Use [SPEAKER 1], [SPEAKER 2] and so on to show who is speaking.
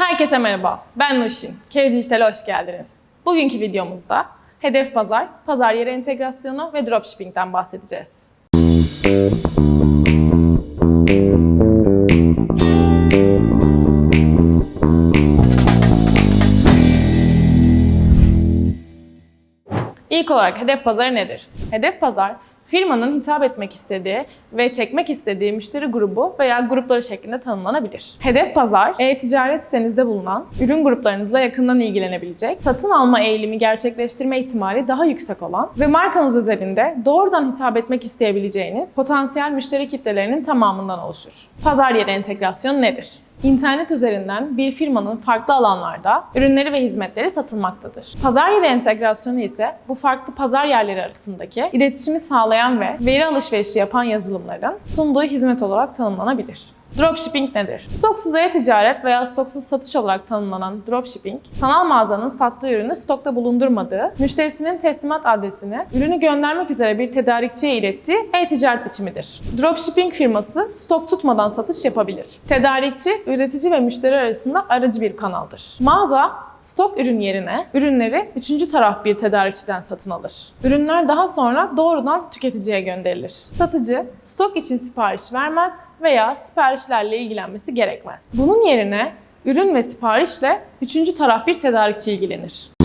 [SPEAKER 1] Herkese merhaba, ben Nuşin. Kev Dijital'e hoş geldiniz. Bugünkü videomuzda hedef pazar, pazar yeri entegrasyonu ve dropshipping'den bahsedeceğiz. İlk olarak hedef pazarı nedir? Hedef pazar, firmanın hitap etmek istediği ve çekmek istediği müşteri grubu veya grupları şeklinde tanımlanabilir. Hedef pazar, e-ticaret sitenizde bulunan ürün gruplarınızla yakından ilgilenebilecek, satın alma eğilimi gerçekleştirme ihtimali daha yüksek olan ve markanız üzerinde doğrudan hitap etmek isteyebileceğiniz potansiyel müşteri kitlelerinin tamamından oluşur. Pazar yeri entegrasyonu nedir? İnternet üzerinden bir firmanın farklı alanlarda ürünleri ve hizmetleri satılmaktadır. Pazar yeri entegrasyonu ise bu farklı pazar yerleri arasındaki iletişimi sağlayan ve veri alışverişi yapan yazılımların sunduğu hizmet olarak tanımlanabilir. Dropshipping nedir? Stoksuz e-ticaret veya stoksuz satış olarak tanımlanan dropshipping, sanal mağazanın sattığı ürünü stokta bulundurmadığı, müşterisinin teslimat adresini ürünü göndermek üzere bir tedarikçiye ilettiği e-ticaret biçimidir. Dropshipping firması stok tutmadan satış yapabilir. Tedarikçi, üretici ve müşteri arasında aracı bir kanaldır. Mağaza, stok ürün yerine ürünleri üçüncü taraf bir tedarikçiden satın alır. Ürünler daha sonra doğrudan tüketiciye gönderilir. Satıcı, stok için sipariş vermez veya siparişlerle ilgilenmesi gerekmez. Bunun yerine ürün ve siparişle üçüncü taraf bir tedarikçi ilgilenir.